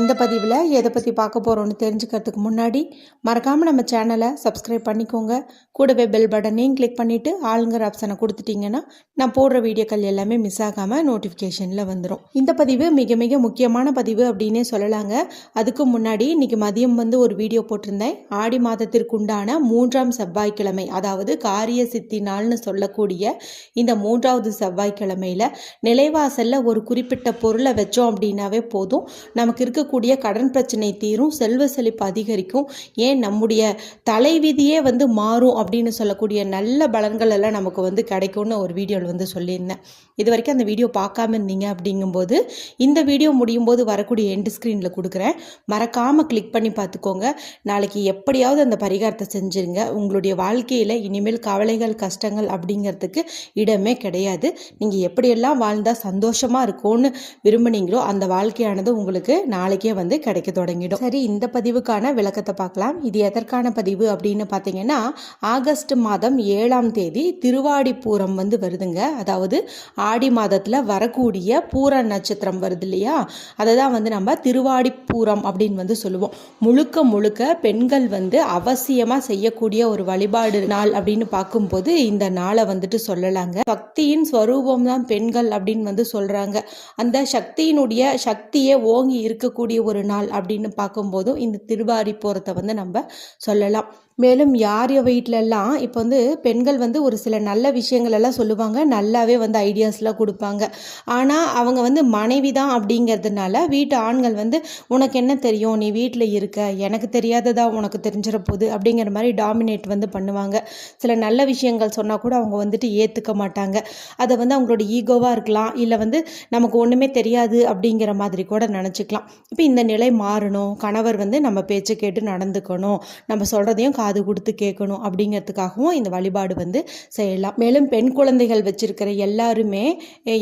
இந்த பதிவில் எதை பற்றி பார்க்க போகிறோன்னு தெரிஞ்சுக்கிறதுக்கு முன்னாடி மறக்காமல் நம்ம சேனலை சப்ஸ்கிரைப் பண்ணிக்கோங்க. கூடவே பெல் பட்டனையும் கிளிக் பண்ணிவிட்டு ஆளுங்கிற ஆப்ஷனை கொடுத்துட்டிங்கன்னா நான் போடுற வீடியோக்கள் எல்லாமே மிஸ் ஆகாமல் நோட்டிஃபிகேஷனில் வந்துடும் இந்த பதிவு மிக மிக முக்கியமான பதிவு அப்படின்னே சொல்லலாங்க. அதுக்கு முன்னாடி இன்றைக்கி மதியம் வந்து ஒரு வீடியோ போட்டிருந்தேன். ஆடி மாதத்திற்குண்டான மூன்றாம் செவ்வாய்க்கிழமை அதாவது காரிய சித்தி நாள்னு சொல்லக்கூடிய இந்த மூன்றாவது செவ்வாய்க்கிழமையில் நிலைவாசலில் ஒரு குறிப்பிட்ட பொருளை வச்சோம் அப்படின்னாவே போதும். நமக்கு இருக்க இருக்கக்கூடிய கடன் பிரச்சனை தீரும் செல்வ செழிப்பு அதிகரிக்கும். ஏன்? நம்முடைய தலைவிதியே வந்து மாறும் அப்படின்னு சொல்லக்கூடிய நல்ல பலன்கள் எல்லாம் நமக்கு வந்து கிடைக்கும்னு ஒரு வீடியோவில் வந்து சொல்லியிருந்தேன். இது வரைக்கும் அந்த வீடியோ பார்க்காம இருந்தீங்க அப்படிங்கும்போது இந்த வீடியோ முடியும் போது வரக்கூடிய எண்டு ஸ்க்ரீனில் கொடுக்குறேன். மறக்காமல் கிளிக் பண்ணி பார்த்துக்கோங்க. நாளைக்கு எப்படியாவது அந்த பரிகாரத்தை செஞ்சுருங்க. உங்களுடைய வாழ்க்கையில் இனிமேல் கவலைகள் கஷ்டங்கள் அப்படிங்கிறதுக்கு இடமே கிடையாது. நீங்கள் எப்படியெல்லாம் வாழ்ந்தால் சந்தோஷமாக இருக்கும்னு விரும்புனீங்களோ அந்த வாழ்க்கையானது உங்களுக்கு நாளைக்கே வந்து கிடைக்க தொடங்கிடும். சரி இந்த பதிவுக்கான விளக்கத்தை பார்க்கலாம். இது எதற்கான பதிவு அப்படின்னு பார்த்தீங்கன்னா ஆகஸ்ட் மாதம் ஏழாம் தேதி திருவாடிப்பூரம் வந்து வருதுங்க. அதாவது ஆடி மாதத்தில் வரக்கூடிய பூர நட்சத்திரம் வருது இல்லையா? அதை தான் வந்து நம்ம திருவாடிப்பூரம் அப்படின்னு வந்து சொல்லுவோம். முழுக்க முழுக்க பெண்கள் வந்து அவசியமாக செய்யக்கூடிய ஒரு வழிபாடு நாள் அப்படின்னு பார்க்கும்போது இந்த நாளை வந்துட்டு சொல்லலாங்க. சக்தியின் ஸ்வரூபம் தான் பெண்கள் அப்படின்னு வந்து சொல்கிறாங்க அந்த சக்தியினுடைய சக்தியே ஓங்கி இருக்கக்கூடிய ஒரு நாள் அப்படின்னு பார்க்கும்போதும் இந்த திருவாரி போகிறத வந்து நம்ம சொல்லலாம். மேலும் யார் வீட்டிலலாம் இப்போ வந்து பெண்கள் வந்து ஒரு சில நல்ல விஷயங்கள் எல்லாம் சொல்லுவாங்க. நல்லாவே வந்து ஐடியாஸ்லாம் கொடுப்பாங்க. ஆனால் அவங்க வந்து மனைவி தான் அப்படிங்கிறதுனால வீட்டு ஆண்கள் வந்து உனக்கு என்ன தெரியும்? நீ வீட்டில் இருக்க. எனக்கு தெரியாததா? உனக்கு தெரிஞ்சிட போகுது அப்படிங்கிற மாதிரி டாமினேட் வந்து பண்ணுவாங்க. சில நல்ல விஷயங்கள் சொன்னால் கூட அவங்க வந்துட்டு ஏற்றுக்க மாட்டாங்க. அதை வந்து அவங்களோட ஈகோவாக இருக்கலாம். இல்லை வந்து நமக்கு ஒன்றுமே தெரியாது அப்படிங்கிற மாதிரி கூட நினச்சிக்கலாம். இப்போ இந்த நிலை மாறணும். கணவர் வந்து நம்ம பேச்சை கேட்டு நடந்துக்கணும். நம்ம சொல்கிறதையும் காது கொடுத்து கேட்கணும் அப்படிங்கிறதுக்காகவும் இந்த வழிபாடு வந்து செய்யலாம். மேலும் பெண் குழந்தைகள் வச்சிருக்கிற எல்லாருமே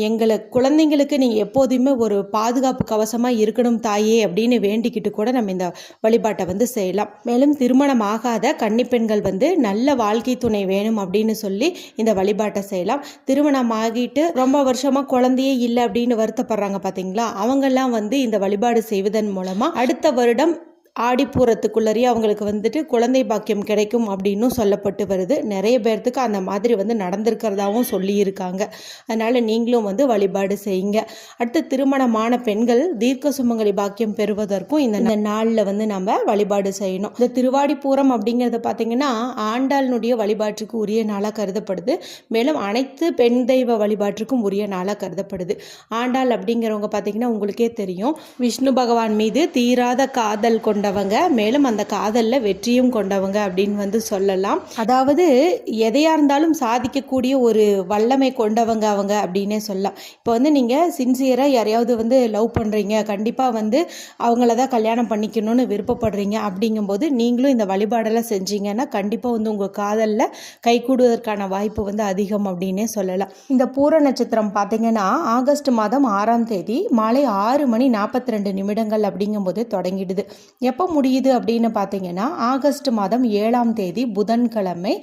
எங்களை குழந்தைங்களுக்கு நீங்கள் எப்போதுமே ஒரு பாதுகாப்பு கவசமாக இருக்கணும் தாயே அப்படின்னு வேண்டிக்கிட்டு கூட நம்ம இந்த வழிபாட்டை வந்து செய்யலாம். மேலும் திருமணம் ஆகாத கன்னிப்பெண்கள் வந்து நல்ல வாழ்க்கை துணை வேணும் அப்படின்னு சொல்லி இந்த வழிபாட்டை செய்யலாம். திருமணம் ஆகிட்டு ரொம்ப வருஷமாக குழந்தையே இல்லை அப்படின்னு வருத்தப்படுறாங்க பார்த்தீங்களா அவங்கெல்லாம் வந்து இந்த வழிபாடு செய்வதன் மூலமாக அடுத்த வருடம் ஆடிப்பூரத்துக்குள்ளறிய அவங்களுக்கு வந்துட்டு குழந்தை பாக்கியம் கிடைக்கும் அப்படின்னும் சொல்லப்பட்டு வருது. நிறைய பேர்த்துக்கு அந்த மாதிரி வந்து நடந்திருக்கிறதாவும் சொல்லியிருக்காங்க. அதனால் நீங்களும் வந்து வழிபாடு செய்யுங்க. அடுத்து திருமணமான பெண்கள் தீர்க்க சுமங்கலி பாக்கியம் பெறுவதற்கும் இந்த நாளில் வந்து நம்ம வழிபாடு செய்யணும். இந்த திருவாடிப்பூரம் அப்படிங்கிறத பார்த்தீங்கன்னா ஆண்டாளினுடைய வழிபாட்டுக்கு உரிய நாளாக கருதப்படுது. மேலும் அனைத்து பெண் தெய்வ வழிபாட்டுக்கும் உரிய நாளாக கருதப்படுது. ஆண்டாள் அப்படிங்கிறவங்க பார்த்தீங்கன்னா உங்களுக்கே தெரியும். விஷ்ணு பகவான் மீது தீராத காதல் கொண்டவங்க மேலும் அந்த காதலில் வெற்றியும் கொண்டவங்க அப்படின்னு வந்து சொல்லலாம். அதாவது எதையாக இருந்தாலும் சாதிக்கக்கூடிய ஒரு வல்லமை கொண்டவங்க அவங்க அப்படின்னே சொல்லலாம். இப்போ வந்து நீங்கள் சின்சியராக யாரையாவது வந்து லவ் பண்ணுறீங்க கண்டிப்பாக வந்து அவங்கள தான் கல்யாணம் பண்ணிக்கணும்னு விருப்பப்படுறீங்க அப்படிங்கும்போது நீங்களும் இந்த வழிபாடெல்லாம் செஞ்சீங்கன்னா கண்டிப்பாக வந்து உங்கள் காதலில் கைகூடுவதற்கான வாய்ப்பு வந்து அதிகம் அப்படின்னே சொல்லலாம். இந்த பூர நட்சத்திரம் பார்த்தீங்கன்னா ஆகஸ்ட் மாதம் ஆறாம் தேதி மாலை ஆறு மணி நாற்பத்தி ரெண்டு நிமிடங்கள் அப்படிங்கும்போது தொடங்கிடுது. எப்போ முடியுது அப்படின்னு பார்த்தீங்கன்னா ஆகஸ்ட் மாதம் ஏழாம் தேதி புதன்கிழமை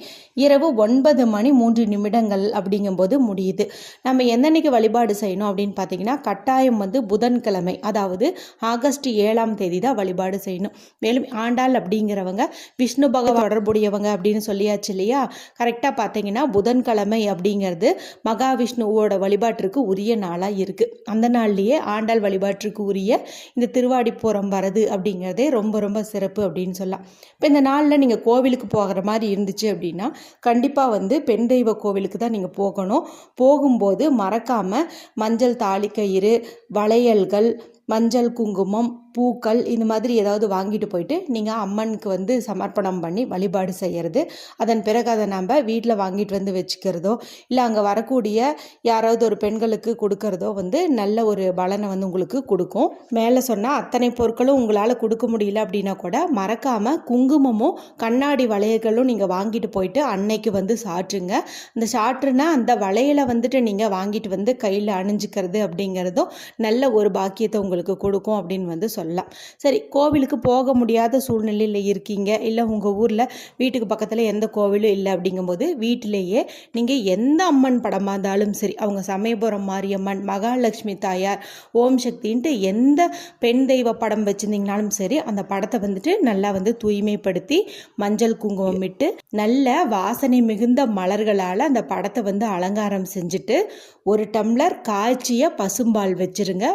இரவு ஒன்பது மணி மூன்று நிமிடங்கள் அப்படிங்கும்போது முடியுது. நம்ம எந்தன்னைக்கு வழிபாடு செய்யணும் அப்படின்னு பார்த்தீங்கன்னா கட்டாயம் வந்து புதன்கிழமை அதாவது ஆகஸ்ட் ஏழாம் தேதி தான் வழிபாடு செய்யணும். மேலும் ஆண்டாள் அப்படிங்கிறவங்க விஷ்ணு பகவான் தொடர்புடையவங்க அப்படின்னு சொல்லியாச்சு இல்லையா? கரெக்டாக பார்த்தீங்கன்னா புதன்கிழமை அப்படிங்கிறது மகாவிஷ்ணுவோட வழிபாட்டிற்கு உரிய நாளாக இருக்குது அந்த நாள்லேயே ஆண்டாள் வழிபாட்டிற்கு உரிய இந்த திருவாடிப்புறம் வரது அப்படிங்கிறதே ரொம்ப ரொம்ப சிறப்பு அப்படின்னு சொல்லலாம். இப்போ இந்த நாளில் நீங்கள் கோவிலுக்கு போகிற மாதிரி இருந்துச்சு அப்படின்னா கண்டிப்பாக வந்து பெண் தெய்வ கோவிலுக்கு தான் நீங்கள் போகணும். போகும்போது மறக்காமல் மஞ்சள் தாளிக்கயிறு வளையல்கள் மஞ்சள் குங்குமம் பூக்கள் இந்த மாதிரி ஏதாவது வாங்கிட்டு போயிட்டு நீங்கள் அம்மனுக்கு வந்து சமர்ப்பணம் பண்ணி வழிபாடு செய்கிறது அதன் பிறகு அதை நம்ம வீட்டில் வாங்கிட்டு வந்து வச்சுக்கிறதோ இல்லை அங்கே வரக்கூடிய யாராவது ஒரு பெண்களுக்கு கொடுக்கறதோ வந்து நல்ல ஒரு பலனை வந்து உங்களுக்கு கொடுக்கும். மேலே சொன்னால் அத்தனை பொருட்களும் உங்களால் கொடுக்க முடியல அப்படின்னா கூட மறக்காமல் குங்குமமும் கண்ணாடி வளையல்களும் நீங்கள் வாங்கிட்டு போயிட்டு அன்னைக்கு வந்து சாற்றுங்க. அந்த சாற்றுனா அந்த வளையலை வந்துட்டு நீங்கள் வாங்கிட்டு வந்து கையில் அணிஞ்சுக்கிறது அப்படிங்கிறதும் நல்ல ஒரு பாக்கியத்தை உங்களுக்கு உங்களுக்கு கொடுக்கும் அப்படின்னு வந்து சொல்லலாம். சரி கோவிலுக்கு போக முடியாத சூழ்நிலையில் இருக்கீங்க. இல்லை உங்கள் ஊரில் வீட்டுக்கு பக்கத்தில் எந்த கோவிலும் இல்லை அப்படிங்கும்போது வீட்டிலேயே நீங்கள் எந்த அம்மன் படமாக இருந்தாலும் சரி அவங்க சமயபுரம் மாரியம்மன் மகாலட்சுமி தாயார் ஓம் சக்தின்ட்டு எந்த பெண் தெய்வ படம் வச்சுருந்தீங்கனாலும் சரி அந்த படத்தை வந்துட்டு நல்லா வந்து தூய்மைப்படுத்தி மஞ்சள் குங்குமம் இட்டு நல்ல வாசனை மிகுந்த மலர்களால் அந்த படத்தை வந்து அலங்காரம் செஞ்சுட்டு ஒரு டம்ளர் காய்ச்சிய பசும்பால் வச்சுருங்க.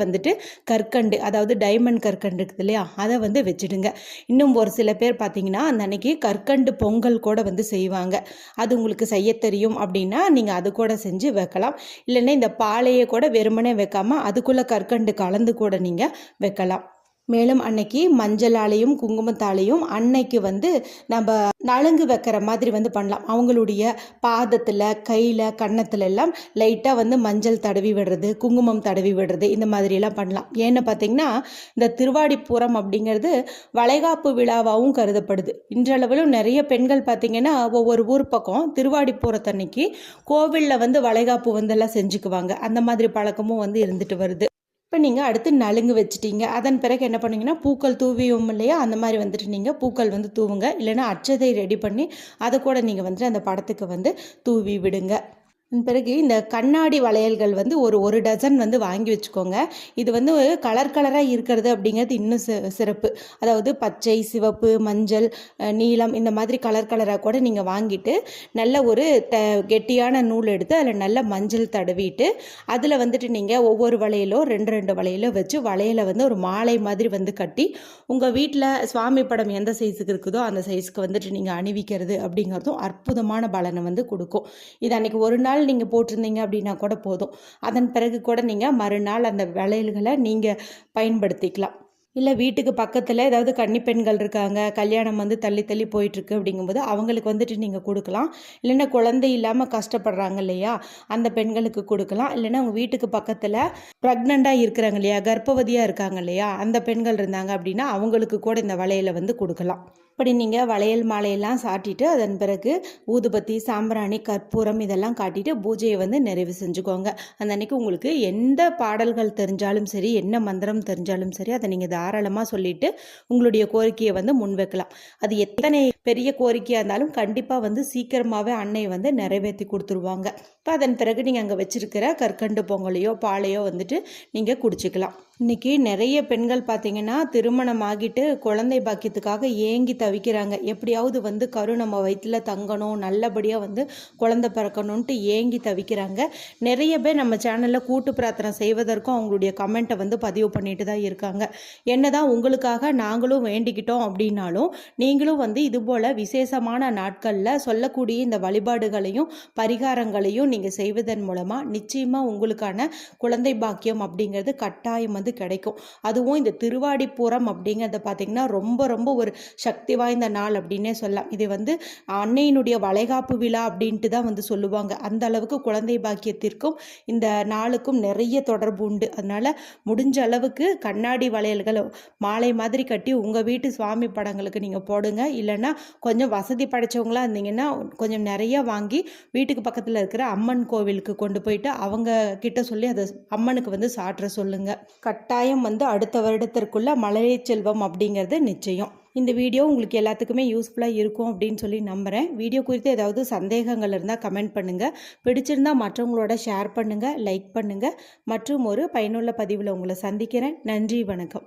வந்து வந்துட்டு கற்கண்டு அதாவது டைமண்ட் கற்கண்டு இருக்குது இல்லையா? அதை வந்து வச்சுடுங்க. இன்னும் ஒரு சில பேர் பார்த்தீங்கன்னா அந்த அன்னைக்கு கற்கண்டு பொங்கல் கூட வந்து செய்வாங்க. அது உங்களுக்கு செய்ய தெரியும் அப்படின்னா நீங்கள் அது கூட செஞ்சு வைக்கலாம். இல்லைன்னா இந்த பாலையை கூட வெறுமனே வைக்காமல் அதுக்குள்ளே கற்கண்டு கலந்து கூட நீங்கள் வைக்கலாம். மேலும் அன்னைக்கு மஞ்சளாலையும் குங்குமத்தாலையும் அன்னைக்கு வந்து நம்ம நலுங்கு வைக்கிற மாதிரி வந்து பண்ணலாம். அவங்களுடைய பாதத்தில் கையில் கன்னத்தில் எல்லாம் லைட்டாக வந்து மஞ்சள் தடவி விடுறது குங்குமம் தடவி விடுறது இந்த மாதிரிலாம் பண்ணலாம். ஏன்னு பார்த்தீங்கன்னா இந்த திருவாடிப்புறம் அப்படிங்கிறது வளைகாப்பு விழாவாகவும் கருதப்படுது. இன்றளவிலும் நிறைய பெண்கள் பார்த்தீங்கன்னா ஒவ்வொரு ஊர் பக்கம் திருவாடிப்புறத்தன்னைக்கு கோவிலில் வந்து வளைகாப்பு வந்தெல்லாம் செஞ்சுக்குவாங்க. அந்த மாதிரி பழக்கமும் வந்து இருந்துட்டு வருது. இப்போ நீங்கள் அடுத்து நலுங்கு வச்சிட்டீங்க. அதன் பிறகு என்ன பண்ணுவீங்கன்னா பூக்கள் தூவியும் இல்லையா? அந்த மாதிரி வந்துட்டு நீங்கள் பூக்கள் வந்து தூவுங்க. இல்லைன்னா அச்சதை ரெடி பண்ணி அதை கூட நீங்கள் வந்துட்டு அந்த படத்துக்கு வந்து தூவி விடுங்க. பிறகு இந்த கண்ணாடி வளையல்கள் வந்து ஒரு ஒரு டசன் வந்து வாங்கி வச்சுக்கோங்க. இது வந்து கலர் கலராக இருக்கிறது அப்படிங்கிறது இன்னும் சிறப்பு. அதாவது பச்சை சிவப்பு மஞ்சள் நீலம் இந்த மாதிரி கலர் கலராக கூட நீங்கள் வாங்கிட்டு நல்ல ஒரு த கெட்டியான நூல் எடுத்து அதில் நல்ல மஞ்சள் தடவிட்டு அதில் வந்துட்டு நீங்கள் ஒவ்வொரு வளையலோ ரெண்டு ரெண்டு வளையலோ வச்சு வளையலை வந்து ஒரு மாலை மாதிரி வந்து கட்டி உங்கள் வீட்டில் சுவாமி படம் எந்த சைஸுக்கு இருக்குதோ அந்த சைஸுக்கு வந்துட்டு நீங்கள் அணிவிக்கிறது அப்படிங்கிறதும் அற்புதமான பலனை வந்து கொடுக்கும். இது அன்றைக்கி ஒரு நாள் நாள் நீங்கள் போட்டிருந்தீங்க அப்படின்னா கூட போதும். அதன் பிறகு கூட நீங்கள் மறுநாள் அந்த வளையல்களை நீங்கள் பயன்படுத்திக்கலாம். இல்லை வீட்டுக்கு பக்கத்தில் ஏதாவது கன்னி பெண்கள் இருக்காங்க கல்யாணம் வந்து தள்ளி தள்ளி போயிட்டுருக்கு அப்படிங்கும்போது அவங்களுக்கு வந்துட்டு நீங்கள் கொடுக்கலாம். இல்லைன்னா குழந்தை இல்லாமல் கஷ்டப்படுறாங்க இல்லையா அந்த பெண்களுக்கு கொடுக்கலாம். இல்லைன்னா அவங்க வீட்டுக்கு பக்கத்தில் ப்ரெக்னெண்ட்டாக இருக்கிறாங்க இல்லையா கர்ப்பவதியாக இருக்காங்க இல்லையா அந்த பெண்கள் இருந்தாங்க அப்படின்னா அவங்களுக்கு கூட இந்த வளையலை வந்து கொடுக்கலாம். இப்படி நீங்கள் வளையல் மாலையெல்லாம் சாட்டிட்டு அதன் பிறகு ஊதுபத்தி சாம்பிராணி கற்பூரம் இதெல்லாம் காட்டிட்டு பூஜையை வந்து நிறைவு செஞ்சுக்கோங்க. அந்த அன்னைக்கு உங்களுக்கு எந்த பாடல்கள் தெரிஞ்சாலும் சரி என்ன மந்திரம் தெரிஞ்சாலும் சரி அதை நீங்கள் தாராளமாக சொல்லிட்டு உங்களுடைய கோரிக்கையை வந்து முன்வைக்கலாம். அது எத்தனை பெரிய கோரிக்கையாக இருந்தாலும் கண்டிப்பாக வந்து சீக்கிரமாகவே அன்னை வந்து நிறைவேற்றி கொடுத்துருவாங்க. இப்போ அதன் பிறகு நீங்கள் அங்கே வச்சுருக்கிற கற்கண்டு பொங்கலையோ பாலையோ வந்துட்டு நீங்கள் குடிச்சிக்கலாம். இன்றைக்கி நிறைய பெண்கள் பார்த்திங்கன்னா திருமணம் ஆகிட்டு குழந்தை பாக்கியத்துக்காக ஏங்கி தவிக்கிறாங்க. எப்படியாவது வந்து கரு நம்ம வயிற்றில் தங்கணும் நல்லபடியாக வந்து குழந்தை பிறக்கணுன்ட்டு ஏங்கி தவிக்கிறாங்க. நிறைய பேர் நம்ம சேனலில் கூட்டு பிரார்த்தனை செய்வதற்கும் அவங்களுடைய கமெண்ட்டை வந்து பதிவு பண்ணிட்டு தான் இருக்காங்க. என்ன தான் உங்களுக்காக நாங்களும் வேண்டிக்கிட்டோம் அப்படின்னாலும் நீங்களும் வந்து இதுபோல் விசேஷமான நாட்களில் சொல்லக்கூடிய இந்த வழிபாடுகளையும் பரிகாரங்களையும் நீங்கள் செய்வதன் மூலமாக நிச்சயமாக உங்களுக்கான குழந்தை பாக்கியம் அப்படிங்கிறது கட்டாயம் வந்து கிடைக்கும். அதுவும் இந்த திருவாடிப்புறம் அப்படிங்கிறத பார்த்திங்கன்னா ரொம்ப ரொம்ப ஒரு சக்தி வாய்ந்த நாள் அப்படின்னே சொல்லலாம். இது வந்து அன்னையினுடைய வளைகாப்பு விழா அப்படின்ட்டு தான் வந்து சொல்லுவாங்க. அந்த அளவுக்கு குழந்தை பாக்கியத்திற்கும் இந்த நாளுக்கும் நிறைய தொடர்பு உண்டு. அதனால் முடிஞ்ச அளவுக்கு கண்ணாடி வளையல்களை மாலை மாதிரி கட்டி உங்கள் வீட்டு சுவாமி படங்களுக்கு நீங்கள் போடுங்க. இல்லைன்னா கொஞ்சம் வசதி படைச்சவங்களா இருந்தீங்கன்னா கொஞ்சம் நிறைய வாங்கி வீட்டுக்கு பக்கத்தில் இருக்கிற அம்மன் கோவிலுக்கு கொண்டு போயிட்டு அவங்க கிட்ட சொல்லி அதை அம்மனுக்கு வந்து சாற்ற சொல்லுங்கள் கட்டாயம் வந்து அடுத்த வருடத்திற்குள்ளே மலரே செல்வம் அப்படிங்கிறது நிச்சயம். இந்த வீடியோ உங்களுக்கு எல்லாத்துக்குமே யூஸ்ஃபுல்லாக இருக்கும் அப்படின்னு சொல்லி நம்புகிறேன் வீடியோ குறித்து ஏதாவது சந்தேகங்கள் இருந்தால் கமெண்ட் பண்ணுங்கள் பிடிச்சிருந்தால் மற்றவங்களோட ஷேர் பண்ணுங்கள் லைக் பண்ணுங்கள் மற்றும் ஒரு பயனுள்ள பதிவில் உங்களை சந்திக்கிறேன். நன்றி வணக்கம்.